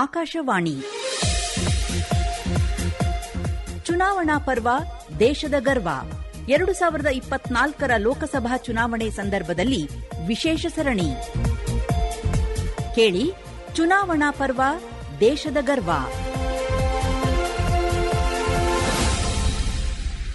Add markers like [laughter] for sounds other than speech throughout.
ಆಕಾಶವಾಣಿ. ಚುನಾವಣಾ ಪರ್ವ ದೇಶದ ಗರ್ವ. ಎರಡು ಸಾವಿರದ ಇಪ್ಪತ್ನಾಲ್ಕರ ಲೋಕಸಭಾ ಚುನಾವಣೆ ಸಂದರ್ಭದಲ್ಲಿ ವಿಶೇಷ ಸರಣಿ. ಕೇಳಿ, ಚುನಾವಣಾ ಪರ್ವ ದೇಶದ ಗರ್ವ.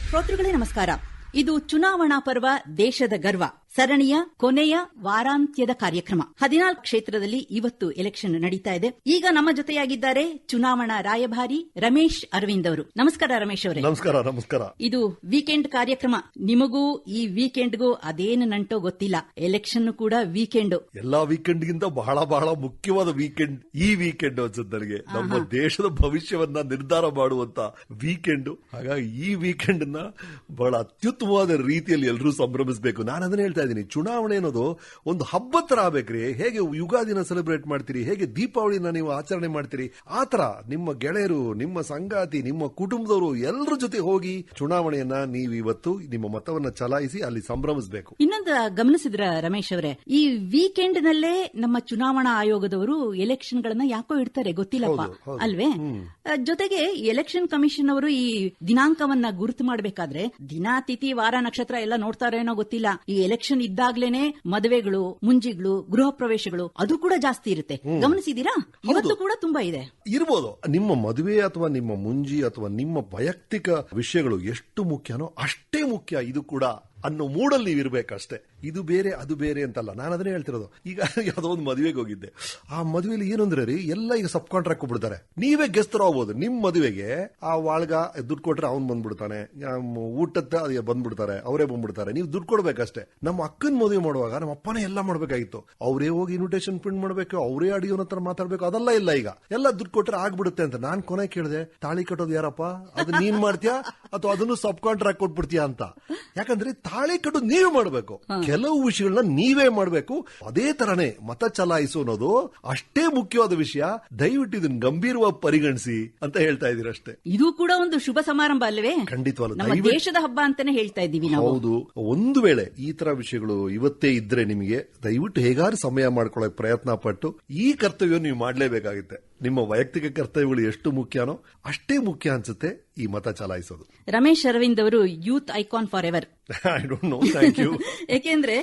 ಶ್ರೋತೃಗಳೇ, ನಮಸ್ಕಾರ. ಇದು ಚುನಾವಣಾ ಪರ್ವ ದೇಶದ ಗರ್ವ. ಸರಣಿಯ ಕೊನೆಯ ವಾರಾಂತ್ಯದ ಕಾರ್ಯಕ್ರಮ. ಹದಿನಾಲ್ಕು ಕ್ಷೇತ್ರದಲ್ಲಿ ಇವತ್ತು ಎಲೆಕ್ಷನ್ ನಡೀತಾ ಇದೆ. ಈಗ ನಮ್ಮ ಜೊತೆಯಾಗಿದ್ದಾರೆ ಚುನಾವಣಾ ರಾಯಭಾರಿ ರಮೇಶ್ ಅರವಿಂದ್ ಅವರು. ನಮಸ್ಕಾರ ರಮೇಶ್ ಅವರೇ. ನಮಸ್ಕಾರ ನಮಸ್ಕಾರ. ಇದು ವೀಕೆಂಡ್ ಕಾರ್ಯಕ್ರಮ. ನಿಮಗೂ ಈ ವೀಕೆಂಡ್ಗೂ ಅದೇನು ನಂಟೋ ಗೊತ್ತಿಲ್ಲ. ಎಲೆಕ್ಷನ್ ಕೂಡ ವೀಕೆಂಡ್ ಎಲ್ಲಾ ವೀಕೆಂಡ್ ಗಿಂತ ಬಹಳ ಬಹಳ ಮುಖ್ಯವಾದ ವೀಕೆಂಡ್ ಈ ವೀಕೆಂಡ್ ಅನ್ಸುತ್ತೆ ನನಗೆ ನಮ್ಮ ದೇಶದ ಭವಿಷ್ಯವನ್ನ ನಿರ್ಧಾರ ಮಾಡುವಂತ ವೀಕೆಂಡ್ ಹಾಗಾಗಿ ಈ ವೀಕೆಂಡ್ನ ಬಹಳ ಅತ್ಯುತ್ತಮವಾದ ರೀತಿಯಲ್ಲಿ ಎಲ್ಲರೂ ಸಂಭ್ರಮಿಸಬೇಕು. ನಾನು ಅದನ್ನ ಹೇಳ್ತಾ ಇದ್ದೀನಿ ಚುನಾವಣೆ ಅನ್ನೋದು ಒಂದು ಹಬ್ಬ ತರ ಆಗ್ಬೇಕ್ರಿ. ಹೇಗೆ ಯುಗಾದಿನ ಸೆಲೆಬ್ರೇಟ್ ಮಾಡ್ತೀರಿ? ಹೇಗೆ ದೀಪಾವಳಿನ ನೀವು ಆಚರಣೆ ಮಾಡ್ತೀರಿ? ಆತರ ನಿಮ್ಮ ಗೆಳೆಯರು ನಿಮ್ಮ ಸಂಗಾತಿ ನಿಮ್ಮ ಕುಟುಂಬದವರು ಎಲ್ಲರ ಜೊತೆ ಹೋಗಿ ಚುನಾವಣೆಯನ್ನ ನೀವು ಇವತ್ತು ನಿಮ್ಮ ಮತವನ್ನ ಚಲಾಯಿಸಿ ಅಲ್ಲಿ ಸಂಭ್ರಮಿಸಬೇಕು. ಇನ್ನೊಂದು ಗಮನಿಸಿದ್ರ ರಮೇಶ್ ಅವರೇ ಈ ವೀಕೆಂಡ್ ನಲ್ಲೇ ನಮ್ಮ ಚುನಾವಣಾ ಆಯೋಗದವರು ಎಲೆಕ್ಷನ್ ಗಳನ್ನ ಯಾಕೋ ಇಡ್ತಾರೆ ಗೊತ್ತಿಲ್ಲಪ್ಪ. ಅಲ್ವೇ? ಜೊತೆಗೆ ಎಲೆಕ್ಷನ್ ಕಮಿಷನ್ ಅವರು ಈ ದಿನಾಂಕವನ್ನ ಗುರುತು ಮಾಡಬೇಕಾದ್ರೆ ದಿನ ತಿಥಿ ವಾರ ನಕ್ಷತ್ರ ಎಲ್ಲ ನೋಡ್ತಾರೇನೋ ಗೊತ್ತಿಲ್ಲ. ಈ ಎಲೆಕ್ಷನ್ ಇದ್ದಾಗ್ಲೇನೆ ಮದುವೆಗಳು ಮುಂಜಿಗಳು ಗೃಹ ಪ್ರವೇಶಗಳು ಅದು ಕೂಡ ಜಾಸ್ತಿ ಇರುತ್ತೆ. ಗಮನಿಸಿದೀರಾ ಇವತ್ತು ಕೂಡ ತುಂಬಾ ಇದೆ. ಇರ್ಬೋದು. ನಿಮ್ಮ ಮದುವೆ ಅಥವಾ ನಿಮ್ಮ ಮುಂಜಿ ಅಥವಾ ನಿಮ್ಮ ವೈಯಕ್ತಿಕ ವಿಷಯಗಳು ಎಷ್ಟು ಮುಖ್ಯನೋ ಅಷ್ಟೇ ಮುಖ್ಯ. ಇದು ಕೂಡ ಅನ್ನೋ ಮೂಡಲ್ಲಿ ನೀವಿರ್ಬೇಕಷ್ಟೇ ಇದು ಬೇರೆ, ಅದು ಬೇರೆ ಅಂತಲ್ಲ. ನಾನು ಅದನ್ನೇ ಹೇಳ್ತಿರೋದು. ಈಗ [laughs] ಯಾವುದೋ ಒಂದು ಮದುವೆಗೆ ಹೋಗಿದ್ದೆ. ಆ ಮದುವೆಲಿ ಏನಂದ್ರೆ ರೀ, ಎಲ್ಲ ಈಗ ಸಬ್ ಕಾಂಟ್ರಾಕ್ಟ್ ಕೊಟ್ಬಿಡ್ತಾರೆ. ನೀವೇ ಗೆಸ್ತರು ಆಗ್ಬೋದು. ನಿಮ್ ಮದುವೆಗೆ ಆ ವಾಳ್ಗ ದುಡ್ಡು ಕೊಟ್ರೆ ಅವ್ನು ಬಂದ್ಬಿಡ್ತಾನೆ. ಊಟದ ಅದೇ ಬಂದ್ಬಿಡ್ತಾರೆ. ಅವರೇ ಬಂದ್ಬಿಡ್ತಾರೆ. ನೀವು ದುಡ್ಡು ಕೊಡ್ಬೇಕಷ್ಟೇ. ನಮ್ಮ ಅಕ್ಕನ ಮದುವೆ ಮಾಡುವಾಗ ನಮ್ಮ ಅಪ್ಪನೇ ಎಲ್ಲ ಮಾಡ್ಬೇಕಾಗಿತ್ತು. ಅವರೇ ಹೋಗಿ ಇನ್ವಿಟೇಷನ್ ಪ್ರಿಂಟ್ ಮಾಡ್ಬೇಕು, ಅವರೇ ಅಡಿಯೋನ ಹತ್ರ ಮಾತಾಡ್ಬೇಕು, ಅದೆಲ್ಲ ಇಲ್ಲ ಈಗ. ಎಲ್ಲ ದುಡ್ಡು ಕೊಟ್ರೆ ಆಗ್ಬಿಡುತ್ತೆ ಅಂತ ನಾನ್ ಕೊನೆ ಕೇಳಿದೆ, ತಾಳಿ ಕಟ್ಟೋದು ಯಾರಪ್ಪ? ಅದು ನೀನ್ ಮಾಡ್ತೀಯಾ? ಅಥವಾ ಅದನ್ನು ಸಬ್ ಕಾಂಟ್ರಾಕ್ಟ್ ಕೊಟ್ಬಿಡ್ತೀಯಾ ಅಂತ? ಯಾಕಂದ್ರೆ ತಾಳಿ ಕಡು ನೀವೇ ಮಾಡಬೇಕು. ಕೆಲವು ವಿಷಯಗಳನ್ನ ನೀವೇ ಮಾಡಬೇಕು. ಅದೇ ತರನೇ ಮತ ಚಲಾಯಿಸು ಅನ್ನೋದು ಅಷ್ಟೇ ಮುಖ್ಯವಾದ ವಿಷಯ. ದಯವಿಟ್ಟು ಇದನ್ನ ಗಂಭೀರವಾಗಿ ಪರಿಗಣಿಸಿ ಅಂತ ಹೇಳ್ತಾ ಇದೀರ ಅಷ್ಟೇ. ಇದು ಕೂಡ ಒಂದು ಶುಭ ಸಮಾರಂಭ ಅಲ್ಲವೇ ಖಂಡಿತವಲ್ಲ. ದೇಶದ ಹಬ್ಬ ಅಂತಾನೆ ಹೇಳ್ತಾ ಇದೀವಿ ನಾವು. ಹೌದು. ಒಂದು ವೇಳೆ ಈ ತರ ವಿಷಯಗಳು ಇವತ್ತೇ ಇದ್ರೆ ನಿಮಗೆ ದಯವಿಟ್ಟು ಹೇಗಾದ್ರೂ ಸಮಯ ಮಾಡ್ಕೊಳ್ಳೋಕೆ ಪ್ರಯತ್ನ ಪಟ್ಟು ಈ ಕರ್ತವ್ಯ ನೀವು ಮಾಡಲೇಬೇಕಾಗುತ್ತೆ. ನಿಮ್ಮ ವೈಯಕ್ತಿಕ ಕರ್ತವ್ಯಗಳು ಎಷ್ಟು ಮುಖ್ಯನೋ ಅಷ್ಟೇ ಮುಖ್ಯ ಅನ್ಸುತ್ತೆ ಈ ಮತ ಚಲಾಯಿಸೋದು. ರಮೇಶ್ ಅರವಿಂದ್ ಅವರು youth icon forever I don't know ಏಕೆಂದ್ರೆ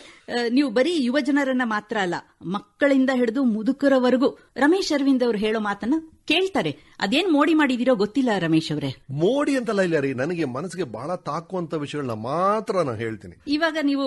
ನೀವು ಬರೀ ಯುವ ಜನರನ್ನ ಮಾತ್ರ ಅಲ್ಲ ಮಕ್ಕಳಿಂದ ಹಿಡಿದು ಮುದುಕರವರೆಗೂ ರಮೇಶ್ ಅರವಿಂದ್ ಅವರು ಹೇಳೋ ಮಾತನ್ನ ಕೇಳ್ತಾರೆ. ಅದೇನ್ ಮೋಡಿ ಮಾಡಿದಿರೋ ಗೊತ್ತಿಲ್ಲ ರಮೇಶ್ ಅವರೇ. ಮೋಡಿ ಅಂತಲ್ಲ ಇಲ್ಲ ರೀ ನನಗೆ ಮನಸ್ಸಿಗೆ ಬಹಳ ತಾಕುವಂತ ವಿಷಯಗಳನ್ನ ಮಾತ್ರ ನಾನು ಹೇಳ್ತೀನಿ. ಇವಾಗ ನೀವು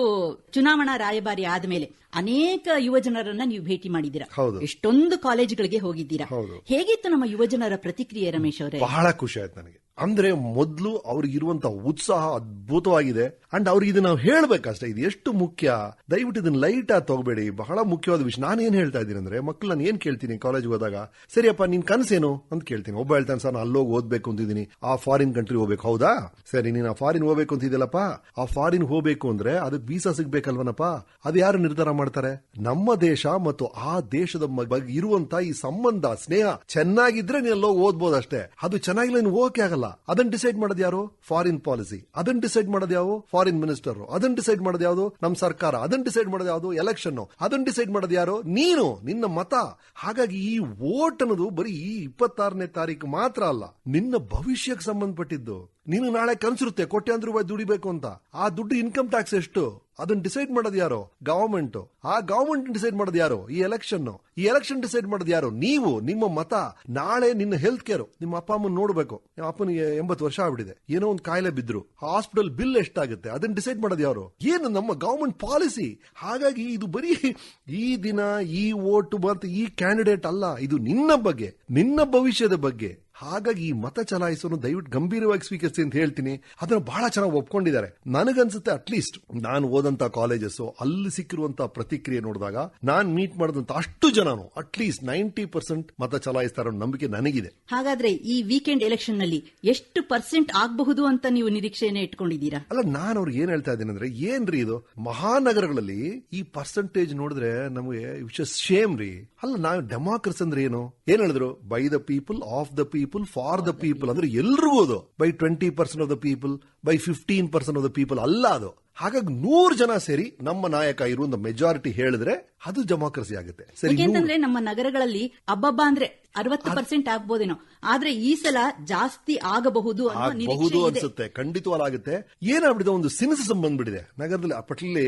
ಚುನಾವಣಾ ರಾಯಭಾರಿ ಆದ್ಮೇಲೆ ಅನೇಕ ಯುವಜನರನ್ನ ನೀವು ಭೇಟಿ ಮಾಡಿದ್ದೀರಾ. ಹೌದು. ಎಷ್ಟೊಂದು ಕಾಲೇಜುಗಳಿಗೆ ಹೋಗಿದ್ದೀರಾ. ಹೇಗಿತ್ತು ನಮ್ಮ ಯುವಜನರ ಪ್ರತಿಕ್ರಿಯೆ ರಮೇಶ್ ಅವರೇ? ಬಹಳ ಖುಷಿ ಆಯ್ತು ನನಗೆ. ಅಂದ್ರೆ ಮೊದಲು ಅವ್ರಿಗಿರುವಂತ ಉತ್ಸಾಹ ಅದ್ಭುತವಾಗಿದೆ. ಅಂಡ್ ಅವ್ರಿಗೆ ಇದನ್ನ ನಾವು ಹೇಳ್ಬೇಕಷ್ಟೇ, ಇದು ಎಷ್ಟು ಮುಖ್ಯ? ದಯವಿಟ್ಟು ಇದನ್ನ ಲೈಟ್ ಆಗಿ ತಗೋಬೇಡಿ. ಬಹಳ ಮುಖ್ಯವಾದ ವಿಷಯ. ನಾನು ಏನ್ ಹೇಳ್ತಾ ಇದ್ದೀನಿ ಅಂದ್ರೆ ಮಕ್ಕಳು ನಾನು ಏನ್ ಕೇಳ್ತೀನಿ ಕಾಲೇಜ್ ಹೋದಾಗ? ಸರಿಯಪ್ಪ ನಿನ್ ಕನಸೇನು? ಅಂತ ಕೇಳ್ತೀನಿ. ಒಬ್ಬ ಹೇಳ್ತಾನೆ, ಸರ್, ನಾನು ಅಲ್ಲೋಗಿ ಓದ್ಬೇಕು ಅಂತಿದ್ದೀನಿ. ಆ ಫಾರಿನ್ ಕಂಟ್ರಿ ಹೋಗ್ಬೇಕು. ಹೌದಾ? ಸರಿ, ನೀನು ಆ ಫಾರಿನ್ ಹೋಗ್ಬೇಕು ಅಂತಿದ್ಯಲ್ಲಪ್ಪ ಆ ಫಾರಿನ್ ಹೋಗ್ಬೇಕು ಅಂದ್ರೆ ಅದಕ್ಕೆ ವೀಸಾ ಸಿಗ್ಬೇಕಲ್ವನಪ್ಪ? ಅದು ಯಾರು ನಿರ್ಧಾರ ಮಾಡ್ತಾರೆ? ನಮ್ಮ ದೇಶ ಮತ್ತು ಆ ದೇಶದ ಬಗ್ಗೆ ಇರುವಂತ ಈ ಸಂಬಂಧ, ಸ್ನೇಹ, ಚೆನ್ನಾಗಿದ್ರೆ ನೀನ್ ಅಲ್ಲೋಗಿ ಓದ್ಬೋದಷ್ಟೇ. ಅದು ಚೆನ್ನಾಗಿಲ್ಲ, ನೀನು ಹೋಗಕ್ಕೆ ಆಗಲ್ಲ. ಅದನ್ನ ಡಿಸೈಡ್ ಮಾಡೋದು ಯಾರು? ಫಾರಿನ್ ಪಾಲಿಸಿ ಅದನ್ನ ಡಿಸೈಡ್ ಮಾಡೋದು ಯಾವ ಫಾರಿನ್ ಮಿನಿಸ್ಟರ್ ಅದನ್ನ ಡಿಸೈಡ್ ಮಾಡೋದು ಯಾವುದು? ನಮ್ಮ ಸರ್ಕಾರ. ಅದನ್ನ ಡಿಸೈಡ್ ಮಾಡೋದು ಯಾವುದು? ಎಲೆಕ್ಷನ್ ಅದನ್ನ ಡಿಸೈಡ್ ಮಾಡೋದು ಯಾರು? ನೀನು, ನಿನ್ನ ಮತ. ಹಾಗಾಗಿ ಈ ವೋಟ್ ಅನ್ನೋದು ಬರೀ ಈ ಇಪ್ಪತ್ತಾರನೇ ತಾರೀಕು ಮಾತ್ರ ಅಲ್ಲ. ನಿನ್ನ ಭವಿಷ್ಯಕ್ಕೆ ಸಂಬಂಧಪಟ್ಟಿದ್ದು. ನೀನು ನಾಳೆ ಕನ್ಸಿರುತ್ತೆ. ಕೋಟ್ಯಾಂತರ ರೂಪಾಯಿ ದುಡಿಬೇಕು ಅಂತ. ಆ ದುಡ್ಡು ಇನ್ಕಮ್ ಟ್ಯಾಕ್ಸ್ ಎಷ್ಟು? ಅದನ್ನ ಡಿಸೈಡ್ ಮಾಡೋದು ಯಾರು? ಗವರ್ಮೆಂಟ್ ಆ ಗವರ್ಮೆಂಟ್ ಡಿಸೈಡ್ ಮಾಡೋದು ಯಾರು? ಈ ಎಲೆಕ್ಷನ್ ಈ ಎಲೆಕ್ಷನ್ ಡಿಸೈಡ್ ಮಾಡೋದು ಯಾರು? ನೀವು, ನಿಮ್ಮ ಮತ. ನಾಳೆ ನಿನ್ನ ಹೆಲ್ತ್ ಕೇರ್ ನಿಮ್ಮ ಅಪ್ಪ, ಅಮ್ಮನ್ ನೋಡ್ಬೇಕು. ಅಪ್ಪನಿಗೆ ಎಂಬತ್ತು ವರ್ಷ ಆಗ್ಬಿಟ್ಟಿದೆ. ಏನೋ ಒಂದು ಕಾಯಿಲೆ ಬಿದ್ರು. ಹಾಸ್ಪಿಟಲ್ ಬಿಲ್ ಎಷ್ಟಾಗುತ್ತೆ? ಅದನ್ನ ಡಿಸೈಡ್ ಮಾಡೋದು ಯಾರು? ಏನು ನಮ್ಮ ಗವರ್ಮೆಂಟ್ ಪಾಲಿಸಿ ಹಾಗಾಗಿ ಇದು ಬರೀ ಈ ದಿನ ಈ ಓಟು ಬರ್ತ್ ಈ ಕ್ಯಾಂಡಿಡೇಟ್ ಅಲ್ಲ. ಇದು ನಿನ್ನ ಬಗ್ಗೆ, ನಿನ್ನ ಭವಿಷ್ಯದ ಬಗ್ಗೆ. ಹಾಗಾಗಿ ಈ ಮತ ಚಲಾಯಿಸೋನು ದಯವಿಟ್ಟು ಗಂಭೀರವಾಗಿ ಸ್ವೀಕರಿಸಿ ಅಂತ ಹೇಳ್ತೀನಿ. ಅದನ್ನು ಬಹಳ ಚೆನ್ನಾಗಿ ಒಪ್ಕೊಂಡಿದ್ದಾರೆ. ನನಗನ್ಸುತ್ತೆ ಅಟ್ಲೀಸ್ಟ್ ನಾನು ಓದಂತ ಕಾಲೇಜಸ್ ಅಲ್ಲಿ ಸಿಕ್ಕಿರುವಂತಹ ಪ್ರತಿಕ್ರಿಯೆ ನೋಡಿದಾಗ ನಾನು ಮೀಟ್ ಮಾಡಿದಂತ ಅಷ್ಟು ಜನನು ಅಟ್ಲೀಸ್ಟ್ ನೈಂಟಿ ಪರ್ಸೆಂಟ್ ಮತ ಚಲಾಯಿಸ್ತಾರ ನಂಬಿಕೆ ನನಗಿದೆ. ಹಾಗಾದ್ರೆ ಈ ವೀಕೆಂಡ್ ಎಲೆಕ್ಷನ್ನಲ್ಲಿ ಎಷ್ಟು ಪರ್ಸೆಂಟ್ ಆಗಬಹುದು ಅಂತ ನೀವು ನಿರೀಕ್ಷೆಯನ್ನ ಇಟ್ಕೊಂಡಿದ್ದೀರಾ? ಅಲ್ಲ ನಾನು ಅವ್ರಿಗೆ ಏನ್ ಹೇಳ್ತಾ ಇದ್ದೀನಿ ಅಂದ್ರೆ ಏನ್ರಿ ಇದು? ಮಹಾನಗರಗಳಲ್ಲಿ ಈ ಪರ್ಸೆಂಟೇಜ್ ನೋಡಿದ್ರೆ ನಮಗೆ ವಿಚ್ ಶೇಮ್ ರೀ. ಅಲ್ಲ ನಾವು ಡೆಮಾಕ್ರಸಿ ಅಂದ್ರೆ ಏನು? ಏನ್ ಹೇಳಿದ್ರು? By the people of the people for the people ಅಂದ್ರೆ ಎಲ್ರಿಗೂ ಅದು. By twenty percent of the people by fifteen percent of the people ಅಲ್ಲ ಅದು. ಹಾಗಾಗಿ ನೂರ್ ಜನ ಸೇರಿ ನಮ್ಮ ನಾಯಕ ಇರುವಂತ ಮೆಜಾರಿಟಿ ಹೇಳಿದ್ರೆ ಅದು ಡೆಮಾಕ್ರಸಿ ಆಗುತ್ತೆ. ಯಾಕೆಂತಂದ್ರೆ ನಮ್ಮ ನಗರಗಳಲ್ಲಿ ಅಬ್ಬಬ್ಬ ಅಂದ್ರೆ ಅರವತ್ತು ಪರ್ಸೆಂಟ್ ಆಗ್ಬೋದೇನೋ. ಆದ್ರೆ ಈ ಸಲ ಜಾಸ್ತಿ ಆಗಬಹುದು ಆಗಬಹುದು ಅನ್ಸುತ್ತೆ ಖಂಡಿತವಾಗುತ್ತೆ ಏನಾಗ್ಬಿಟ್ಟಿದೆ ಒಂದು ಸಿನಿಸಿಸಂ ಬಂದ್ಬಿಟ್ಟಿದೆ. ನಗರದಲ್ಲಿ ಅಪ್ಪಟ್ಲಿ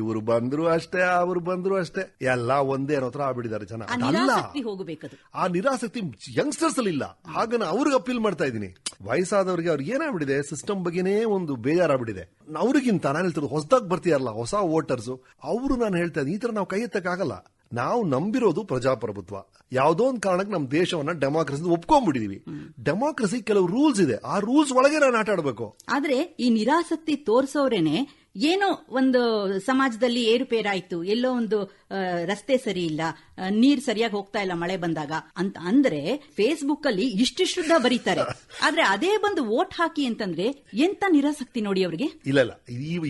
ಇವರು ಬಂದ್ರು ಅಷ್ಟೇ ಅವರು ಬಂದ್ರು ಅಷ್ಟೇ. ಎಲ್ಲ ಒಂದೇ ಅನ್ನೋ ಆಗ್ಬಿಡಿದ್ದಾರೆ ಆಗ್ಬಿಟ್ಟಿದ್ದಾರೆ ಜನ. ಹೋಗಬೇಕದು. ಆ ನಿರಾಸಕ್ತಿ ಯಂಗ್ಸ್ಟರ್ಸ್ ಅಲ್ಲಿ ಇಲ್ಲ. ಹಾಗ ಅವ್ರಿಗೆ ಅಪೀಲ್ ಮಾಡ್ತಾ ಇದೀನಿ ವಯಸ್ಸಾದವರಿಗೆ ಅವ್ರಿಗೆ ಏನಾಗ್ಬಿಟ್ಟಿದೆ ಸಿಸ್ಟಮ್ ಬಗ್ಗೆನೇ ಒಂದು ಬೇಜಾರಾಗ್ಬಿಟ್ಟಿದೆ. ಅವ್ರಿಗಿಂತ ನಾನು ಹೇಳ್ತಿರೋದು ಹೊಸದಾಗಿ ಬರ್ತೀಯಲ್ಲ ಹೊಸ ವೋಟರ್ಸ್ ಅವರು ನಾನು ಹೇಳ್ತಾ ಇದ್ದೀನಿ, ಈ ತರ ನಾವು ಕೈ ಎತ್ತಕ್ಕಾಗಲ್ಲ. ನಾವು ನಂಬಿರೋದು ಪ್ರಜಾಪ್ರಭುತ್ವ. ಯಾವುದೋ ಒಂದು ಕಾರಣಕ್ಕೆ ನಮ್ಮ ದೇಶವನ್ನ ಡೆಮಾಕ್ರಸಿ ಒಪ್ಕೊಂಡ್ಬಿಟ್ಟಿದೀವಿ. ಡೆಮಾಕ್ರಸಿ ಕೆಲವು ರೂಲ್ಸ್ ಇದೆ. ಆ ರೂಲ್ಸ್ ಒಳಗೆ ನಾನು ಆಟ ಆಡ್ಬೇಕು. ಆದ್ರೆ ಈ ನಿರಾಸಕ್ತಿ ತೋರಿಸೋರೇನೆ ಏನೋ ಒಂದು ಸಮಾಜದಲ್ಲಿ ಏರುಪೇರಾಯ್ತು, ಎಲ್ಲೋ ಒಂದು ರಸ್ತೆ ಸರಿ ಇಲ್ಲ ನೀರ್ ಸರಿಯಾಗಿ ಹೋಗ್ತಾ ಇಲ್ಲ ಮಳೆ ಬಂದಾಗ ಅಂತ ಅಂದ್ರೆ ಫೇಸ್ಬುಕ್ ಅಲ್ಲಿ ಇಷ್ಟಿಷ್ಟುದ್ದ ಬರೀತಾರೆ. ಆದ್ರೆ ಅದೇ ಬಂದು ವೋಟ್ ಹಾಕಿ ಅಂತಂದ್ರೆ ಎಂತ ನಿರಾಸಕ್ತಿ ನೋಡಿ ಅವರಿಗೆ? ಇಲ್ಲ ಇಲ್ಲ.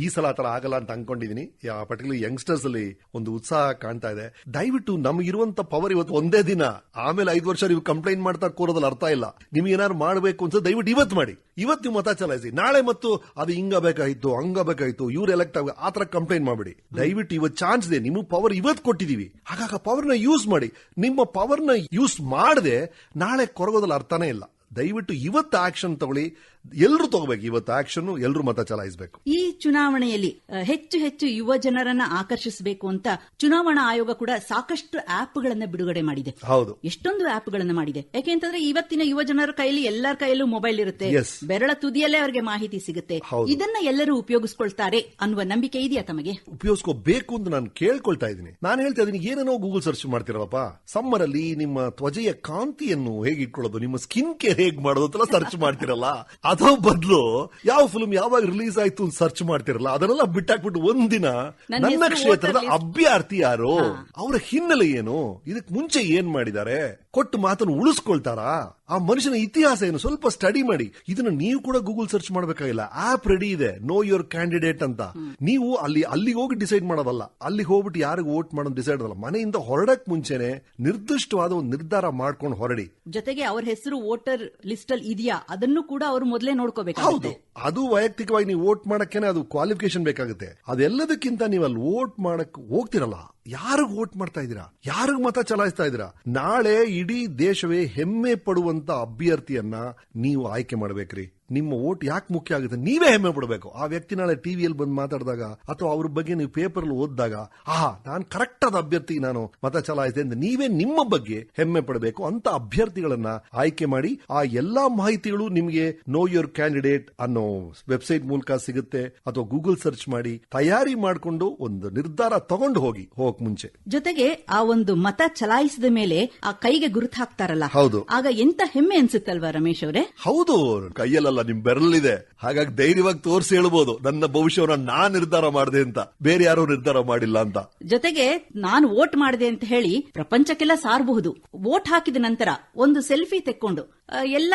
ಈ ಸಲ ಆತರ ಆಗಲ್ಲ ಅಂತ ಅನ್ಕೊಂಡಿದೀನಿ. ಪರ್ಟಿಕ್ಯುಲರ್ ಯಂಗ್ಸ್ಟರ್ಸ್ ಅಲ್ಲಿ ಒಂದು ಉತ್ಸಾಹ ಕಾಣ್ತಾ ಇದೆ. ದಯವಿಟ್ಟು ನಮಗಿರುವಂತ ಪವರ್ ಇವತ್ತು ಒಂದೇ ದಿನ. ಆಮೇಲೆ ಐದು ವರ್ಷ ನೀವು ಕಂಪ್ಲೇಂಟ್ ಮಾಡ್ತಾ ಕೋರೋದ್ರಲ್ಲಿ ಅರ್ಥ ಇಲ್ಲ. ನಿಮ್ಗೆ ಏನಾದ್ರು ಮಾಡಬೇಕು ಅಂತ ದಯವಿಟ್ಟು ಇವತ್ತು ಮಾಡಿ. ಇವತ್ತು ನೀವು ಮತ ಚಲಾಯಿಸಿ ನಾಳೆ ಮತ್ತು ಅದು ಹಿಂಗ ಬೇಕಾಯ್ತು, ಹಂಗ ಬೇಕಾಯ್ತು, ಇವ್ರು ಎಲೆಕ್ಟ್ ಆಗ ಆತರ ಕಂಪ್ಲೇಂಟ್ ಮಾಡಬೇಡಿ. ದಯವಿಟ್ಟು ಇವತ್ತು ಚಾನ್ಸ್ ಇದೆ. ನಿಮ್ಮ ಪವರ್ ಇವತ್ತು ಕೊಟ್ಟಿದೀವಿ ಹಾಗಾಗಿ ಪವರ್ನ ಯೂಸ್ ಮಾಡಿ. ನಿಮ್ಮ ಪವರ್ನ ಯೂಸ್ ಮಾಡದೆ ನಾಳೆ ಕೊರಗೋದ್ರಲ್ಲಿ ಅರ್ಥನೇ ಇಲ್ಲ. ದಯವಿಟ್ಟು ಇವತ್ತು ಆಕ್ಷನ್ ತಗೊಳ್ಳಿ. ಎಲ್ಲರೂ ತಗೋಬೇಕು. ಇವತ್ತು ಆಕ್ಷನ್ ಎಲ್ಲರೂ ಮತ ಚಲಾಯಿಸಬೇಕು. ಈ ಚುನಾವಣೆಯಲ್ಲಿ ಹೆಚ್ಚು ಹೆಚ್ಚು ಯುವ ಜನರನ್ನ ಆಕರ್ಷಿಸಬೇಕು ಅಂತ ಚುನಾವಣಾ ಆಯೋಗ ಕೂಡ ಸಾಕಷ್ಟು ಆಪ್ ಗಳನ್ನ ಬಿಡುಗಡೆ ಮಾಡಿದೆ. ಹೌದು. ಎಷ್ಟೊಂದು ಆಪ್ಗಳನ್ನ ಮಾಡಿದೆ. ಯಾಕೆಂತಂದ್ರೆ ಇವತ್ತಿನ ಯುವ ಜನರ ಕೈಯಲ್ಲಿ ಎಲ್ಲರ ಕೈಯಲ್ಲೂ ಮೊಬೈಲ್ ಇರುತ್ತೆ. ಬೆರಳ ತುದಿಯಲ್ಲೇ ಅವರಿಗೆ ಮಾಹಿತಿ ಸಿಗುತ್ತೆ. ಇದನ್ನ ಎಲ್ಲರೂ ಉಪಯೋಗಿಸ್ಕೊಳ್ತಾರೆ ಅನ್ನುವ ನಂಬಿಕೆ ಇದೆಯಾ ತಮಗೆ? ಉಪಯೋಗಿಸ್ಕೋಬೇಕು ಅಂತ ನಾನು ಕೇಳ್ಕೊಳ್ತಾ ಇದ್ದೀನಿ. ನಾನು ಹೇಳ್ತಾ ಇದ್ದೀನಿ ಏನೇನೋ ಗೂಗಲ್ ಸರ್ಚ್ ಮಾಡ್ತಿರಲ್ಲಪ್ಪ. ಸಮ್ಮರ್ ಅಲ್ಲಿ ನಿಮ್ಮ ತ್ವಜೆಯ ಕಾಂತಿಯನ್ನು ಹೇಗೆ ಇಟ್ಕೊಳ್ಳೋದು? ನಿಮ್ಮ ಸ್ಕಿನ್ ಕೇರ್ ಹೇಗೆ ಮಾಡೋದು ಅಂತೆಲ್ಲ ಸರ್ಚ್ ಮಾಡ್ತಿರಲ್ಲ. ಅದೋ ಬದಲು ಯಾವ ಫಿಲ್ಮ್ ಯಾವಾಗ ರಿಲೀಸ್ ಆಯ್ತು ಅಂತ ಸರ್ಚ್ ಮಾಡ್ತಿರಲ್ಲ ಅದನ್ನೆಲ್ಲ ಬಿಟ್ಟಾಕ್ಬಿಟ್ಟು ಒಂದಿನ ನನ್ನ ನನ್ನ ಕ್ಷೇತ್ರದ ಅಭ್ಯರ್ಥಿ ಯಾರು? ಅವರ ಹಿನ್ನೆಲೆ ಏನು? ಇದಕ್ ಮುಂಚೆ ಏನ್ ಮಾಡಿದ್ದಾರೆ? ಕೊಟ್ಟು ಮಾತನ್ನು ಉಳಿಸ್ಕೊಳ್ತಾರಾ? ಆ ಮನುಷ್ಯನ ಇತಿಹಾಸ ಏನು ಸ್ವಲ್ಪ ಸ್ಟಡಿ ಮಾಡಿ. ಇದನ್ನ ನೀವು ಕೂಡ ಗೂಗಲ್ ಸರ್ಚ್ ಮಾಡಬೇಕಾಗಿಲ್ಲ. ಆಪ್ ರೆಡಿ ಇದೆ. ನೋ ಯುವರ್ ಕ್ಯಾಂಡಿಡೇಟ್ ಅಂತ. ನೀವು ಅಲ್ಲಿ ಅಲ್ಲಿಗೆ ಹೋಗಿ ಡಿಸೈಡ್ ಮಾಡೋದಲ್ಲ. ಅಲ್ಲಿಗೆ ಹೋಗ್ಬಿಟ್ಟು ಯಾರಿಗೆ ವೋಟ್ ಮಾಡೋದು ಡಿಸೈಡ್ ಅಲ್ಲ ಮನೆಯಿಂದ ಹೊರಡಕ್ ಮುಂಚೆನೆ ನಿರ್ದಿಷ್ಟವಾದ ಒಂದು ನಿರ್ಧಾರ ಮಾಡ್ಕೊಂಡು ಹೊರಡಿ. ಜೊತೆಗೆ ಅವ್ರ ಹೆಸರು ವೋಟರ್ ಲಿಸ್ಟ್ ಅಲ್ಲಿ ಇದೆಯಾ? ಅದನ್ನು ಕೂಡ ಅವರು ಮೊದಲೇ ಹೌದು. ಅದು ವೈಯಕ್ತಿಕವಾಗಿ ನೀವು ವೋಟ್ ಮಾಡಕ್ಕೇನೆ ಅದು ಕ್ವಾಲಿಫಿಕೇಶನ್ ಬೇಕಾಗುತ್ತೆ. ಅದೆಲ್ಲದಕ್ಕಿಂತ ನೀವು ಅಲ್ಲಿ ವೋಟ್ ಮಾಡಕ್ ಹೋಗ್ತಿರಲ್ಲ. ಯಾರಿಗ್ ವೋಟ್ ಮಾಡ್ತಾ ಇದೀರಾ ಯಾರಿಗ್ ಮತ ಚಲಾಯಿಸ್ತಾ ಇದೀರಾ ನಾಳೆ ಇಡೀ ದೇಶವೇ ಹೆಮ್ಮೆ ಪಡುವಂತ ಅಭ್ಯರ್ಥಿಯನ್ನ ನೀವು ಆಯ್ಕೆ ಮಾಡ್ಬೇಕ್ರಿ. ನಿಮ್ಮ ಓಟ್ ಯಾಕೆ ಮುಖ್ಯ ಆಗುತ್ತೆ? ನೀವೇ ಹೆಮ್ಮೆ ಪಡಬೇಕು. ಆ ವ್ಯಕ್ತಿ ನಾಳೆ ಟಿವಿಯಲ್ಲಿ ಬಂದು ಮಾತಾಡಿದಾಗ ಅಥವಾ ಅವ್ರ ಬಗ್ಗೆ ನೀವು ಪೇಪರ್ ಓದಿದಾಗ ಆಹಾ ನಾನು ಕರೆಕ್ಟ್ ಆದ ಅಭ್ಯರ್ಥಿ ನಾನು ಮತ ಚಲಾಯಿಸಿದೆ ಅಂತ ನೀವೇ ನಿಮ್ಮ ಬಗ್ಗೆ ಹೆಮ್ಮೆ ಪಡಬೇಕು ಅಂತ ಅಭ್ಯರ್ಥಿಗಳನ್ನ ಆಯ್ಕೆ ಮಾಡಿ ಆ ಎಲ್ಲಾ ಮಾಹಿತಿಗಳು ನಿಮಗೆ ನೋ ಯೋರ್ ಕ್ಯಾಂಡಿಡೇಟ್ ಅನ್ನೋ ವೆಬ್ಸೈಟ್ ಮೂಲಕ ಸಿಗುತ್ತೆ. ಅಥವಾ ಗೂಗಲ್ ಸರ್ಚ್ ಮಾಡಿ ತಯಾರಿ ಮಾಡಿಕೊಂಡು ಒಂದು ನಿರ್ಧಾರ ತಗೊಂಡು ಹೋಗಿ ಹೋಗಕ್ ಮುಂಚೆ. ಜೊತೆಗೆ ಆ ಒಂದು ಮತ ಚಲಾಯಿಸಿದ ಮೇಲೆ ಆ ಕೈಗೆ ಗುರುತು ಹಾಕ್ತಾರಲ್ಲ? ಹೌದು. ಆಗ ಎಂತ ಹೆಮ್ಮೆ ಅನ್ಸುತ್ತಲ್ವಾ ರಮೇಶ್ ಅವರೇ? ಹೌದು ಕೈಯಲ್ಲ ನಿಮ್ ಬೆರಳಿದೆ ಹಾಗಾಗಿ ಧೈರ್ಯವಾಗಿ ತೋರಿಸಿ ಹೇಳ್ಬೋದು. ನನ್ನ ಭವಿಷ್ಯವನ್ನ ನಾನ್ ನಿರ್ಧಾರ ಮಾಡಿದೆ ಅಂತ. ಬೇರೆ ಯಾರು ನಿರ್ಧಾರ ಮಾಡಿಲ್ಲ ಅಂತ. ಜೊತೆಗೆ ನಾನು ವೋಟ್ ಮಾಡಿದೆ ಅಂತ ಹೇಳಿ ಪ್ರಪಂಚಕ್ಕೆಲ್ಲ ಸಾರಬಹುದು. ವೋಟ್ ಹಾಕಿದ ನಂತರ ಒಂದು ಸೆಲ್ಫಿ ತೆಕ್ಕೊಂಡು ಎಲ್ಲ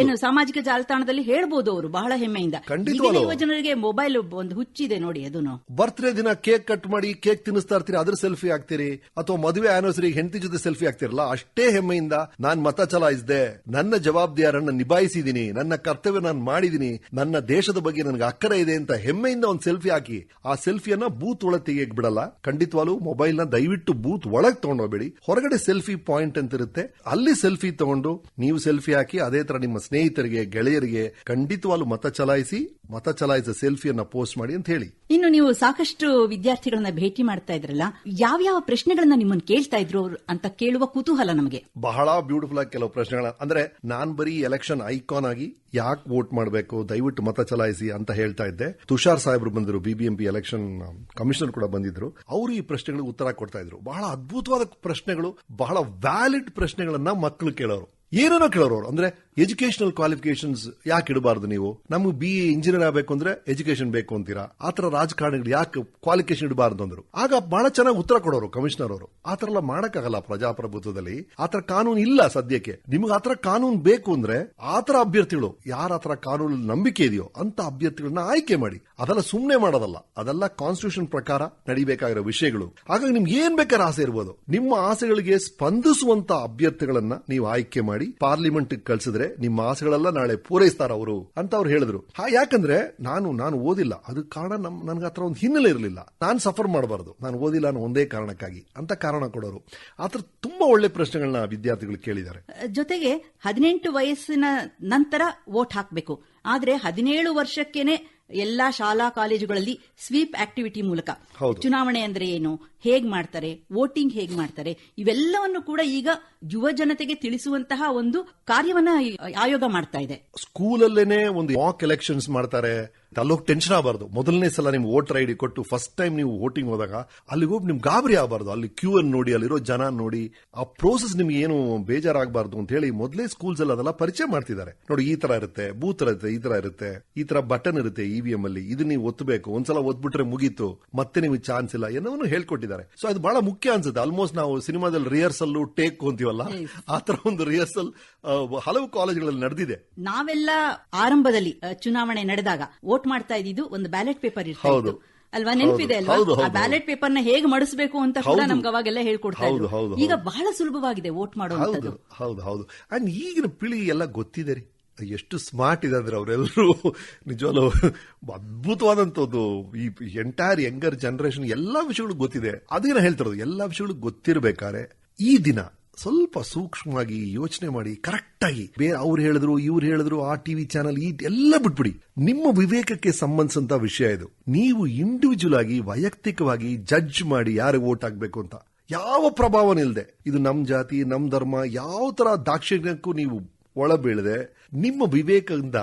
ಏನು ಸಾಮಾಜಿಕ ಜಾಲತಾಣದಲ್ಲಿ ಹೇಳ್ಬೋದು ಅವರು ಬಹಳ ಹೆಮ್ಮೆಯಿಂದ. ಯುವ ಜನರಿಗೆ ಮೊಬೈಲ್ ಒಂದು ಹುಚ್ಚಿದೆ ನೋಡಿ ಅದನ್ನು ಬರ್ತ್ಡೇ ದಿನ ಕೇಕ್ ಕಟ್ ಮಾಡಿ ಕೇಕ್ ತಿನ್ನಿಸ್ತಾ ಇರ್ತೀರಿ ಅದ್ರ ಸೆಲ್ಫಿ ಹಾಕ್ತೀರಿ? ಅಥವಾ ಮದುವೆ ಆನಿವರ್ಸರಿ ಹೆಂಡತಿ ಜೊತೆ ಸೆಲ್ಫಿ ಆಗ್ತಿರಲ್ಲ ಅಷ್ಟೇ ಹೆಮ್ಮೆಯಿಂದ ನಾನ್ ಮತ ಚಲಾಯಿಸಿದೆ. ನನ್ನ ಜವಾಬ್ದಾರನ್ನ ನಿಭಾಯಿಸಿದೀನಿ. ನನ್ನ ಕರ್ತವ್ಯ ನಾನು ಮಾಡಿದೀನಿ. ನನ್ನ ದೇಶದ ಬಗ್ಗೆ ನನಗೆ ಅಕ್ಕರೆ ಇದೆ ಅಂತ ಹೆಮ್ಮೆಯಿಂದ ಒಂದು ಸೆಲ್ಫಿ ಹಾಕಿ. ಆ ಸೆಲ್ಫಿಯನ್ನ ಬೂತ್ ಒಳಗೆ ತೆಗಿಯಕ್ ಬಿಡಲ್ಲ. ಖಂಡಿತವಾಗ್ಲೂ ಮೊಬೈಲ್ನ ದಯವಿಟ್ಟು ಬೂತ್ ಒಳಗೆ ತಗೊಂಡೋಗ್ಬೇಡಿ. ಹೊರಗಡೆ ಸೆಲ್ಫಿ ಪಾಯಿಂಟ್ ಅಂತ ಇರುತ್ತೆ ಅಲ್ಲಿ ಸೆಲ್ಫಿ ತಗೊಂಡು ನೀವು ಸೆಲ್ಫಿ ಹಾಕಿ ಅದೇ ತರ ನಿಮ್ಮ ಸ್ನೇಹಿತರಿಗೆ ಗೆಳೆಯರಿಗೆ ಖಂಡಿತವಾಗ್ಲೂ ಮತ ಚಲಾಯಿಸಿ ಮತ ಚಲಾಯಿಸಿದ ಸೆಲ್ಫಿಯನ್ನ ಪೋಸ್ಟ್ ಮಾಡಿ ಅಂತ ಹೇಳಿ. ಇನ್ನು ನೀವು ಸಾಕಷ್ಟು ವಿದ್ಯಾರ್ಥಿಗಳನ್ನ ಭೇಟಿ ಮಾಡ್ತಾ ಇದ್ರಲ್ಲ ಯಾವ ಪ್ರಶ್ನೆಗಳನ್ನ ನಿಮ್ಮನ್ನು ಕೇಳ್ತಾ ಇದ್ರು ಅಂತ ಕೇಳುವ ಕುತೂಹಲ ನಮಗೆ? ಬಹಳ ಬ್ಯೂಟಿಫುಲ್ ಆಗಿ ಕೆಲವು ಪ್ರಶ್ನೆಗಳ ಅಂದ್ರೆ ನಾನ್ ಬರೀ ಎಲೆಕ್ಷನ್ ಐಕಾನ್ ಆಗಿ ಯಾಕೆ ವೋಟ್ ಮಾಡಬೇಕು? ದಯವಿಟ್ಟು ಮತ ಚಲಾಯಿಸಿ ಅಂತ ಹೇಳ್ತಾ ಇದ್ದೆ. ತುಷಾರ್ ಸಾಹೇಬ್ರು ಬಂದಿರು ಬಿಬಿಎಂಪಿ ಎಲೆಕ್ಷನ್ ಕಮಿಷನರ್ ಕೂಡ ಬಂದಿದ್ರು. ಅವರು ಈ ಪ್ರಶ್ನೆಗಳಿಗೆ ಉತ್ತರ ಕೊಡ್ತಾ ಇದ್ರು. ಬಹಳ ಅದ್ಭುತವಾದ ಪ್ರಶ್ನೆಗಳು, ಬಹಳ ವ್ಯಾಲಿಡ್ ಪ್ರಶ್ನೆಗಳನ್ನ ಮಕ್ಕಳು ಕೇಳೋರು. ಏನೇನೋ ಕೇಳೋರು. ಅಂದ್ರೆ ಎಜುಕೇಶನಲ್ ಕ್ವಾಲಿಫಿಕೇಶನ್ಸ್ ಯಾಕೆ ಇಡಬಾರ್ದು ನೀವು? ನಮ್ಗೆ ಬಿ ಎ ಇಂಜಿನಿಯರ್ ಆಗಬೇಕು ಅಂದ್ರೆ ಎಜುಕೇಶನ್ ಬೇಕು ಅಂತೀರಾ? ಆತರ ರಾಜಕಾರಣಿಗಳು ಯಾಕೆ ಕ್ವಾಲಿಫಿಕೇಶನ್ ಇಡಬಾರ್ದು ಅಂದ್ರು? ಆಗ ಬಹಳ ಚೆನ್ನಾಗಿ ಉತ್ತರ ಕೊಡೋರು ಕಮಿಷನರ್ ಅವರು. ಆತರ ಎಲ್ಲ ಮಾಡಕ್ಕಾಗಲ್ಲ ಪ್ರಜಾಪ್ರಭುತ್ವದಲ್ಲಿ. ಆತರ ಕಾನೂನು ಇಲ್ಲ ಸದ್ಯಕ್ಕೆ. ನಿಮ್ಗೆ ಆತರ ಕಾನೂನು ಬೇಕು ಅಂದ್ರೆ ಆತರ ಅಭ್ಯರ್ಥಿಗಳು, ಯಾರ ಆತರ ಕಾನೂನು ನಂಬಿಕೆ ಇದೆಯೋ ಅಂತ ಅಭ್ಯರ್ಥಿಗಳನ್ನ ಆಯ್ಕೆ ಮಾಡಿ. ಅದೆಲ್ಲ ಸುಮ್ನೆ ಮಾಡೋದಲ್ಲ. ಅದೆಲ್ಲ ಕಾನ್ಸ್ಟಿಟ್ಯೂಷನ್ ಪ್ರಕಾರ ನಡಿಬೇಕಾಗಿರೋ ವಿಷಯಗಳು. ಹಾಗಾಗಿ ನಿಮ್ಗೆ ಏನ್ ಬೇಕಾದ್ರೆ ಆಸೆ ಇರ್ಬೋದು. ನಿಮ್ಮ ಆಸೆಗಳಿಗೆ ಸ್ಪಂದಿಸುವಂತ ಅಭ್ಯರ್ಥಿಗಳನ್ನ ನೀವು ಆಯ್ಕೆ ಮಾಡಿ. ಮಾಡಿ ಪಾರ್ಲಿಮೆಂಟ್ ಕಳ್ಸಿದ್ರೆ ನಿಮ್ಮ ಆಸೆಗಳೆಲ್ಲ ನಾಳೆ ಪೂರೈಸ್ತಾರ ಅವರು ಅಂತ ಅವ್ರು ಹೇಳಿದ್ರು. ಹಾ, ಯಾಕಂದ್ರೆ ನಾನು ನಾನು ಓದಿಲ್ಲ. ಅದು ಕಾರಣ ನನ್ಗ ಹತ್ರ ಒಂದು ಹಿನ್ನೆಲೆ ಇರಲಿಲ್ಲ. ನಾನು ಸಫರ್ ಮಾಡಬಾರ್ದು. ನಾನು ಓದಿಲ್ಲ ಅನ್ನೋ ಒಂದೇ ಕಾರಣಕ್ಕಾಗಿ ಅಂತ ಕಾರಣ ಕೊಡೋರು. ಆತರ ತುಂಬಾ ಒಳ್ಳೆ ಪ್ರಶ್ನೆಗಳನ್ನ ವಿದ್ಯಾರ್ಥಿಗಳು ಕೇಳಿದ್ದಾರೆ. ಜೊತೆಗೆ ಹದಿನೆಂಟು ವಯಸ್ಸಿನ ನಂತರ ವೋಟ್ ಹಾಕಬೇಕು. ಆದ್ರೆ ಹದಿನೇಳು ವರ್ಷಕ್ಕೇನೆ ಎಲ್ಲಾ ಶಾಲಾ ಕಾಲೇಜುಗಳಲ್ಲಿ ಸ್ವೀಪ್ ಆಕ್ಟಿವಿಟಿ ಮೂಲಕ. ಚುನಾವಣೆ ಅಂದ್ರೆ ಏನು? ಹೇಗ್ ಮಾಡ್ತಾರೆ? ವೋಟಿಂಗ್ ಹೇಗ್ ಮಾಡ್ತಾರೆ? ಇವೆಲ್ಲವನ್ನು ಕೂಡ ಈಗ ಯುವ ಜನತೆಗೆ ತಿಳಿಸುವಂತಹ ಒಂದು ಕಾರ್ಯವನ್ನ ಆಯೋಗ ಮಾಡ್ತಾ ಇದೆ. ಸ್ಕೂಲಲ್ಲೇನೆ ಒಂದು ಮಾಕ್ ಎಲೆಕ್ಷನ್ಸ್ ಮಾಡ್ತಾರೆ. ಅಲ್ಲೋಗಿ ಟೆನ್ಷನ್ ಆಗಬಾರ್ದು. ಮೊದಲನೇ ಸಲ ನಿಮ್ ವೋಟರ್ ಐ ಡಿ ಕೊಟ್ಟು ಫಸ್ಟ್ ಟೈಮ್ ನೀವು ವೋಟಿಂಗ್ ಹೋದಾಗ ಅಲ್ಲಿಗೆ ಹೋಗಿ ನಿಮ್ಗೆ ಗಾಬರಿ ಆಗಬಾರ್ದು. ಅಲ್ಲಿ ಕ್ಯೂ ಅನ್ನು ನೋಡಿ ಅಲ್ಲಿರೋ ಜನ ನೋಡಿ ಆ ಪ್ರೋಸೆಸ್ ನಿಮ್ಗೆ ಏನು ಬೇಜಾರಾಗಬಾರ್ದು ಅಂತ ಹೇಳಿ ಮೊದಲೇ ಸ್ಕೂಲ್ಸ್ ಅಲ್ಲಿ ಅದೆಲ್ಲ ಪರಿಚಯ ಮಾಡ್ತಿದ್ದಾರೆ. ನೋಡಿ ಈ ತರ ಇರುತ್ತೆ ಬೂತ್ ಇರುತ್ತೆ ಈ ತರ ಇರುತ್ತೆ ಈ ತರ ಬಟನ್ ಇರುತ್ತೆ ಇವಿಎಂ ಅಲ್ಲಿ ಇದು ನೀವು ಒತ್ತಬೇಕು ಒಂದ್ಸಲ ಒತ್ಬಿಟ್ರೆ ಮುಗೀತು ಮತ್ತೆ ನಿಮಗೆ ಚಾನ್ಸ್ ಇಲ್ಲ ಏನೋ ಹೇಳ್ಕೊಟ್ಟಿದ್ದಾರೆ. ಸೊ ಅದು ಬಹಳ ಮುಖ್ಯ ಅನ್ಸುತ್ತೆ. ಆಲ್ಮೋಸ್ಟ್ ನಾವು ಸಿನಿಮಾದಲ್ಲಿ ರಿಹರ್ಸಲ್ ಟೇಕ್ ಅಂತೀವಲ್ಲ ಆ ತರ ಒಂದು ರಿಹರ್ಸಲ್ ಹಲವು ಕಾಲೇಜುಗಳಲ್ಲಿ ನಡೆದಿದೆ. ನಾವೆಲ್ಲ ಆರಂಭದಲ್ಲಿ ಚುನಾವಣೆ ನಡೆದಾಗ ವೋಟ್ ಮಾಡ್ತಾ ಇದ್ದಿದ್ದು ಒಂದು ಬ್ಯಾಲೆಟ್ ಪೇಪರ್ ಇರ್ತಾ ಅಲ್ವಾ? ನೆನಪಿದೆ ಅಲ್ವಾ? ಆ ಬ್ಯಾಲೆಟ್ ಪೇಪರ್ನ ಹೇಗೆ ಮಡಿಸಬೇಕು ಅಂತ ಕೂಡ. ನಮ್ಗೆ ಅವಾಗೆಲ್ಲ ಹೇಳ್ಕೊಡ್ತಾ ಈಗ ಬಹಳ ಸುಲಭವಾಗಿದೆ ವೋಟ್ ಹೌದು ಹೌದು ಹೌದು. ಅಂಡ್ ಈಗಿನ ಪೀಳಿ ಎಲ್ಲ ಗೊತ್ತಿದೆ ರೀ. ಎಷ್ಟು ಸ್ಮಾರ್ಟ್ ಇದೆ ಅಂದ್ರೆ ಅವರೆಲ್ಲರೂ ನಿಜವಾಗ್ಲು ಅದ್ಭುತವಾದಂತದ್ದು ಈ ಎಂಟೈರ್ ಯಂಗರ್ ಜನರೇಷನ್ ಎಲ್ಲಾ ವಿಷಯಗಳು ಗೊತ್ತಿದೆ. ಅದೇನ ಹೇಳ್ತಿರೋದು ಎಲ್ಲಾ ವಿಷಯಗಳು ಗೊತ್ತಿರಬೇಕಾದ್ರೆ ಈ ದಿನ ಸ್ವಲ್ಪ ಸೂಕ್ಷ್ಮವಾಗಿ ಯೋಚನೆ ಮಾಡಿ ಕರೆಕ್ಟ್ ಆಗಿ ಬೇರೆ ಅವ್ರು ಹೇಳಿದ್ರು, ಇವ್ರು ಹೇಳಿದ್ರು, ಆ ಟಿವಿ ಚಾನಲ್, ಈ ಎಲ್ಲ ಬಿಟ್ಬಿಡಿ. ನಿಮ್ಮ ವಿವೇಕಕ್ಕೆ ಸಂಬಂಧಿಸಿದಂತ ವಿಷಯ ಇದು. ನೀವು ಇಂಡಿವಿಜುವಲ್ ಆಗಿ, ವೈಯಕ್ತಿಕವಾಗಿ ಜಡ್ಜ್ ಮಾಡಿ ಯಾರಿಗೆ ವೋಟ್ ಹಾಕ್ಬೇಕು ಅಂತ. ಯಾವ ಪ್ರಭಾವನ ಇಲ್ಲದೆ ಇದು ನಮ್ ಜಾತಿ, ನಮ್ ಧರ್ಮ, ಯಾವ ತರ ದಾಕ್ಷಿಣ್ಯಕ್ಕೂ ನೀವು ಒಳಬೀಳದೆ, ನಿಮ್ಮ ವಿವೇಕದಿಂದ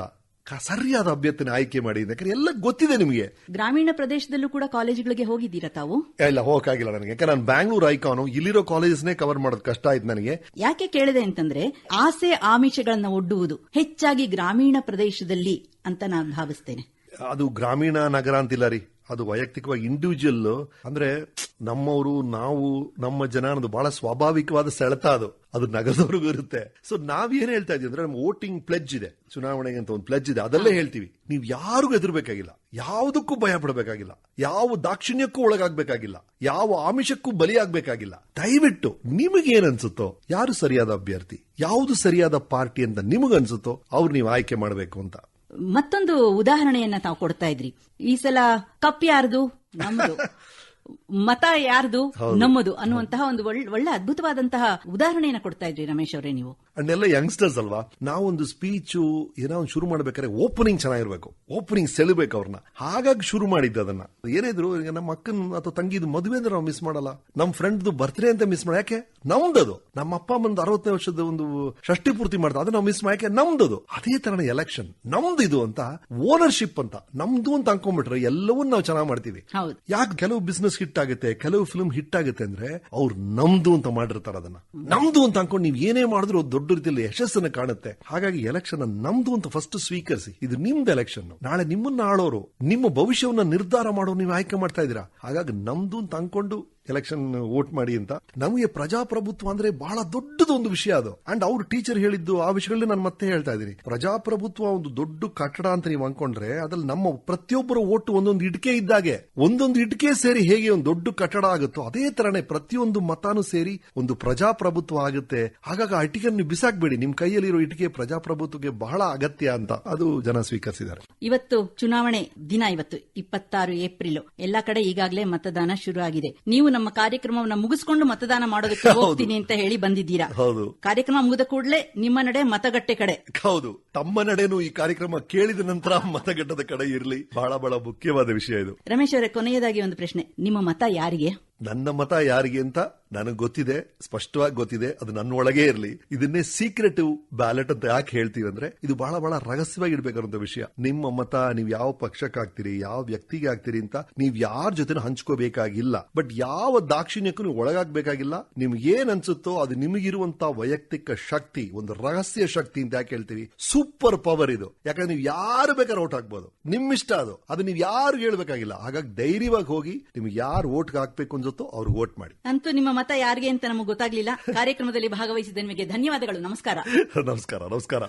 ಸರಿಯಾದ ಅಭ್ಯರ್ಥಿನ ಆಯ್ಕೆ ಮಾಡಿ. ಯಾಕಂದ್ರೆ ಎಲ್ಲ ಗೊತ್ತಿದೆ ನಿಮಗೆ. ಗ್ರಾಮೀಣ ಪ್ರದೇಶದಲ್ಲೂ ಕೂಡ ಕಾಲೇಜುಗಳಿಗೆ ಹೋಗಿದ್ದೀರಾ ತಾವು? ಇಲ್ಲ ಹೋಗಕ್ಕಾಗಿಲ್ಲ ನನಗೆ. ಯಾಕಂದ್ರೆ ನಾನು ಬ್ಯಾಂಗ್ಳೂರ್ ಐಕಾನು ಇಲ್ಲಿರೋ ಕಾಲೇಜಸ್ನೇ ಕವರ್ ಮಾಡೋದು ಕಷ್ಟ ಆಯ್ತು ನನಗೆ. ಯಾಕೆ ಕೇಳಿದೆ ಅಂತಂದ್ರೆ ಆಸೆ ಆಮಿಷಗಳನ್ನ ಒಡ್ಡುವುದು ಹೆಚ್ಚಾಗಿ ಗ್ರಾಮೀಣ ಪ್ರದೇಶದಲ್ಲಿ ಅಂತ ನಾನು ಭಾವಿಸ್ತೇನೆ. ಅದು ಗ್ರಾಮೀಣ ನಗರ ಅಂತಿಲ್ಲ ರೀ. ಅದು ವೈಯಕ್ತಿಕವಾಗಿ ಇಂಡಿವಿಜುವಲ್ ಅಂದ್ರೆ ನಮ್ಮವರು ನಾವು ನಮ್ಮ ಜನ ಅನ್ನೋದು ಬಹಳ ಸ್ವಾಭಾವಿಕವಾದ ಸೆಳೆತ ಅದು. ಅದು ನಗರದವರೆಗೂ ಇರುತ್ತೆ. ಸೊ ನಾವೇನ್ ಹೇಳ್ತಾ ಇದೀವಿ ಅಂದ್ರೆ ನಮ್ಮ ವೋಟಿಂಗ್ ಪ್ಲೆಜ್ ಇದೆ. ಚುನಾವಣೆಗೆ ಅಂತ ಒಂದು ಪ್ಲೆಜ್ ಇದೆ. ಅದಲ್ಲೇ ಹೇಳ್ತೀವಿ. ನೀವು ಯಾರಿಗೂ ಎದುರ್ಬೇಕಾಗಿಲ್ಲ. ಯಾವುದಕ್ಕೂ ಭಯ ಪಡಬೇಕಾಗಿಲ್ಲ. ಯಾವ ದಾಕ್ಷಿಣ್ಯಕ್ಕೂ ಒಳಗಾಗಬೇಕಾಗಿಲ್ಲ. ಯಾವ ಆಮಿಷಕ್ಕೂ ಬಲಿಯಾಗಬೇಕಾಗಿಲ್ಲ. ದಯವಿಟ್ಟು ನಿಮಗೇನ್ ಅನ್ಸುತ್ತೋ ಯಾರು ಸರಿಯಾದ ಅಭ್ಯರ್ಥಿ ಯಾವುದು ಸರಿಯಾದ ಪಾರ್ಟಿ ಅಂತ ನಿಮಗನ್ಸುತ್ತೋ ಅವ್ರು ನೀವು ಆಯ್ಕೆ ಮಾಡಬೇಕು ಅಂತ. ಮತ್ತೊಂದು ಉದಾಹರಣೆಯನ್ನ ತಾವು ಕೊಡ್ತಾ ಇದ್ರಿ. ಈ ಸಲ ಕಪ್ ಯಾರ್ದು? ನಮ್ದು. [laughs] ಮತ ಯಾರ್ದು? ನಮ್ಮದು ಅನ್ನುವಂತಹ ಒಂದು ಒಳ್ಳೆ ಅದ್ಭುತವಾದಂತಹ ಉದಾಹರಣೆಯನ್ನ ಕೊಡ್ತಾ ಇದ್ರಿ ರಮೇಶ್ ಅವರೇ ನೀವು. ಅಂಡ್ ಯಂಗ್ಸ್ಟರ್ಸ್ ಅಲ್ವಾ? ನಾವೊಂದು ಸ್ಪೀಚು ಏನೋ ಒಂದು ಶುರು ಮಾಡ್ಬೇಕಾದ್ರೆ ಓಪನಿಂಗ್ ಚೆನ್ನಾಗಿರ್ಬೇಕು. ಓಪನಿಂಗ್ ಸೆಳಿಬೇಕು ಅವ್ರನ್ನ. ಹಾಗಾಗಿ ಶುರು ಮಾಡಿದ್ದು ಅದನ್ನ. ಏನಿದ್ರು ನಮ್ಮ ಅಕ್ಕನ ಅಥವಾ ತಂಗಿದು ಮದುವೆ ಅಂದ್ರೆ ನಾವು ಮಿಸ್ ಮಾಡಲ್ಲ. ನಮ್ಮ ಫ್ರೆಂಡ್ ಬರ್ತ್ಡೇ ಅಂತ ಮಿಸ್ ಮಾಡ ಯಾಕೆ? ನಮ್ದದು. ನಮ್ಮ ಅಪ್ಪ ಅಮ್ಮಂದು ಅರವತ್ತನೇ ವರ್ಷದ ಒಂದು ಷಷ್ಟಿ ಪೂರ್ತಿ ಮಾಡ್ತಾ ಅದನ್ನ ನಾವು ಮಿಸ್ ಮಾಡಿ ಯಾಕೆ? ನಮ್ದದು. ಅದೇ ತರ ಎಲೆಕ್ಷನ್ ನಮ್ದು ಇದು ಅಂತ. ಓನರ್ಶಿಪ್ ಅಂತ. ನಮ್ದು ಅಂತ ಅನ್ಕೊಂಡ್ಬಿಟ್ರೆ ಎಲ್ಲವನ್ನ ನಾವು ಚೆನ್ನಾಗಿ ಮಾಡ್ತೀವಿ. ಯಾಕೆ ಕೆಲವು ಬಿಸ್ನೆಸ್ ಹಿಟ್ ಆಗುತ್ತೆ, ಕೆಲವು ಫಿಲ್ಮ್ ಹಿಟ್ ಆಗುತ್ತೆ ಅಂದ್ರೆ ಅವ್ರು ನಮ್ದು ಅಂತ ಮಾಡಿರ್ತಾರೆ ಅದನ್ನ. ನಮ್ದು ಅಂತ ಅನ್ಕೊಂಡು ನೀವು ಏನೇ ಮಾಡಿದ್ರು ದೊಡ್ಡ ರೀತಿಯಲ್ಲಿ ಯಶಸ್ಸನ್ನು ಕಾಣುತ್ತೆ. ಹಾಗಾಗಿ ಎಲೆಕ್ಷನ್ ನಮ್ದು ಅಂತ ಫಸ್ಟ್ ಸ್ವೀಕರಿಸಿ, ಇದು ನಿಮ್ದು ಎಲೆಕ್ಷನ್ ನಾಳೆ ನಿಮ್ಮನ್ನ ಆಳೋರು, ನಿಮ್ಮ ಭವಿಷ್ಯವನ್ನ ನಿರ್ಧಾರ ಮಾಡೋರು ನೀವು ಆಯ್ಕೆ ಮಾಡ್ತಾ ಇದ್ದೀರಾ? ಹಾಗಾಗಿ ನಮ್ದು ಅಂತ ಅನ್ಕೊಂಡು ಎಲೆಕ್ಷನ್ ವೋಟ್ ಮಾಡಿ ಅಂತ. ನಮಗೆ ಪ್ರಜಾಪ್ರಭುತ್ವ ಅಂದ್ರೆ ಬಹಳ ದೊಡ್ಡದೊಂದು ವಿಷಯ ಅದು. ಅಂಡ್ ಅವ್ರು ಟೀಚರ್ ಹೇಳಿದ್ದು ಆ ವಿಷಯಗಳನ್ನ ನಾನು ಮತ್ತೆ ಹೇಳ್ತಾ ಇದ್ದೀನಿ. ಪ್ರಜಾಪ್ರಭುತ್ವ ಒಂದು ದೊಡ್ಡ ಕಟ್ಟಡ ಅಂತ ನೀವು ಅನ್ಕೊಂಡ್ರೆ ಅದ್ರಲ್ಲಿ ನಮ್ಮ ಪ್ರತಿಯೊಬ್ಬರ ಓಟು ಒಂದೊಂದು ಇಟ್ಕೆ ಇದ್ದಾಗೆ ಒಂದೊಂದು ಇಟ್ಕೆ ಸೇರಿ ಹೇಗೆ ಒಂದು ದೊಡ್ಡ ಕಟ್ಟಡ ಆಗುತ್ತೋ ಅದೇ ತರನೇ ಪ್ರತಿಯೊಂದು ಮತಾನು ಸೇರಿ ಒಂದು ಪ್ರಜಾಪ್ರಭುತ್ವ ಆಗುತ್ತೆ. ಹಾಗಾಗಿ ಆ ಇಟಿಕೆಯನ್ನು ಬಿಸಾಕ್ಬೇಡಿ. ನಿಮ್ ಕೈಯಲ್ಲಿರೋ ಇಟಿಕೆ ಪ್ರಜಾಪ್ರಭುತ್ವಕ್ಕೆ ಬಹಳ ಅಗತ್ಯ ಅಂತ ಅದು ಜನ ಸ್ವೀಕರಿಸಿದ್ದಾರೆ. ಇವತ್ತು ಚುನಾವಣೆ ದಿನ ಇವತ್ತು, ಇಪ್ಪತ್ತಾರು ಏಪ್ರಿಲ್. ಎಲ್ಲಾ ಕಡೆ ಈಗಾಗಲೇ ಮತದಾನ ಶುರು ಆಗಿದೆ ನೀವು ನಮ್ಮ ಕಾರ್ಯಕ್ರಮವನ್ನ ಮುಗಿಸ್ಕೊಂಡು ಮತದಾನ ಮಾಡೋದಕ್ಕೆ ಹೋಗ್ತೀನಿ ಅಂತ ಹೇಳಿ ಬಂದಿದ್ದೀರಾ? ಹೌದು. ಕಾರ್ಯಕ್ರಮ ಮುಗಿದ ಕೂಡಲೇ ನಿಮ್ಮ ನಡೆ ಮತಗಟ್ಟೆ ಕಡೆ. ಹೌದು. ತಮ್ಮ ನಡೆನು ಈ ಕಾರ್ಯಕ್ರಮ ಕೇಳಿದ ನಂತರ ಮತಗಟ್ಟದ ಕಡೆ ಇರಲಿ. ಬಹಳ ಬಹಳ ಮುಖ್ಯವಾದ ವಿಷಯ ಇದು. ರಮೇಶ್ ಅವರೇ ಕೊನೆಯದಾಗಿ ಒಂದು ಪ್ರಶ್ನೆ. ನಿಮ್ಮ ಮತ ಯಾರಿಗೆ? ನನ್ನ ಮತ ಯಾರಿಗೆ ಅಂತ ನನಗೆ ಗೊತ್ತಿದೆ, ಸ್ಪಷ್ಟವಾಗಿ ಗೊತ್ತಿದೆ, ಅದು ನನ್ನ ಒಳಗೆ ಇರಲಿ. ಇದನ್ನೇ ಸೀಕ್ರೆಟಿವ್ ಬ್ಯಾಲೆಟ್ ಅಂತ ಯಾಕೆ ಹೇಳ್ತೀವಿ ಅಂದ್ರೆ, ಇದು ಬಹಳ ಬಹಳ ರಹಸ್ಯವಾಗಿ ಇಡಬೇಕಾದಂತ ವಿಷಯ. ನಿಮ್ಮ ಮತ, ನೀವು ಯಾವ ಪಕ್ಷಕ್ಕೆ ಹಾಕ್ತೀರಿ, ಯಾವ ವ್ಯಕ್ತಿಗೆ ಆಗ್ತೀರಿ ಅಂತ ನೀವು ಯಾರ ಜೊತೆ ಹಂಚ್ಕೋಬೇಕಾಗಿಲ್ಲ. ಬಟ್ ಯಾವ ದಾಕ್ಷಿಣ್ಯಕ್ಕೂ ನೀವು ಒಳಗಾಗಬೇಕಾಗಿಲ್ಲ. ನಿಮ್ಗೆ ಏನ್ ಅನ್ಸುತ್ತೋ ಅದು ನಿಮಗಿರುವಂತ ವೈಯಕ್ತಿಕ ಶಕ್ತಿ, ಒಂದು ರಹಸ್ಯ ಶಕ್ತಿ ಅಂತ ಯಾಕೆ ಹೇಳ್ತೀವಿ? ಸೂಪರ್ ಪವರ್ ಇದು. ಯಾಕಂದ್ರೆ ನೀವು ಯಾರು ಬೇಕಾದ್ರೆ ಓಟ್ ಹಾಕ್ಬೋದು. ನಿಮ್ಮಿಷ್ಟ ಅದು. ಅದು ನೀವು ಯಾರು ಹೇಳ್ಬೇಕಾಗಿಲ್ಲ. ಹಾಗಾಗಿ ಧೈರ್ಯವಾಗಿ ಹೋಗಿ ನಿಮ್ಗೆ ಯಾರು ಓಟ್ ಹಾಕ್ಬೇಕು ಅನ್ಸುತ್ತೋ ಅವ್ರಿಗೆ ಓಟ್ ಮಾಡಿ ಅಂತೂ ನಿಮ್ಮ ಮತ ಯಾರಿಗೆ ಅಂತ ನಮಗೆ ಗೊತ್ತಾಗ್ಲಿಲ್ಲ. ಕಾರ್ಯಕ್ರಮದಲ್ಲಿ ಭಾಗವಹಿಸಿದ ನಿಮಗೆ ಧನ್ಯವಾದಗಳು. ನಮಸ್ಕಾರ. ನಮಸ್ಕಾರ ನಮಸ್ಕಾರ.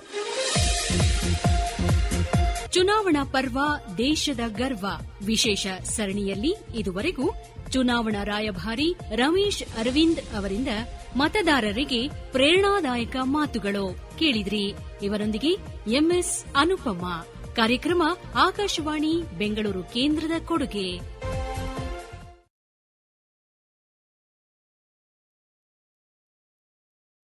ಚುನಾವಣಾ ಪರ್ವ ದೇಶದ ಗರ್ವ. ವಿಶೇಷ ಸರಣಿಯಲ್ಲಿ ಇದುವರೆಗೂ ಚುನಾವಣಾ ರಾಯಭಾರಿ ರಮೇಶ್ ಅರವಿಂದ್ ಅವರಿಂದ ಮತದಾರರಿಗೆ ಪ್ರೇರಣಾದಾಯಕ ಮಾತುಗಳು ಕೇಳಿದ್ರಿ. ಇವರೊಂದಿಗೆ ಎಂಎಸ್ ಅನುಪಮ. ಕಾರ್ಯಕ್ರಮ ಆಕಾಶವಾಣಿ ಬೆಂಗಳೂರು ಕೇಂದ್ರದ ಕೊಡುಗೆ.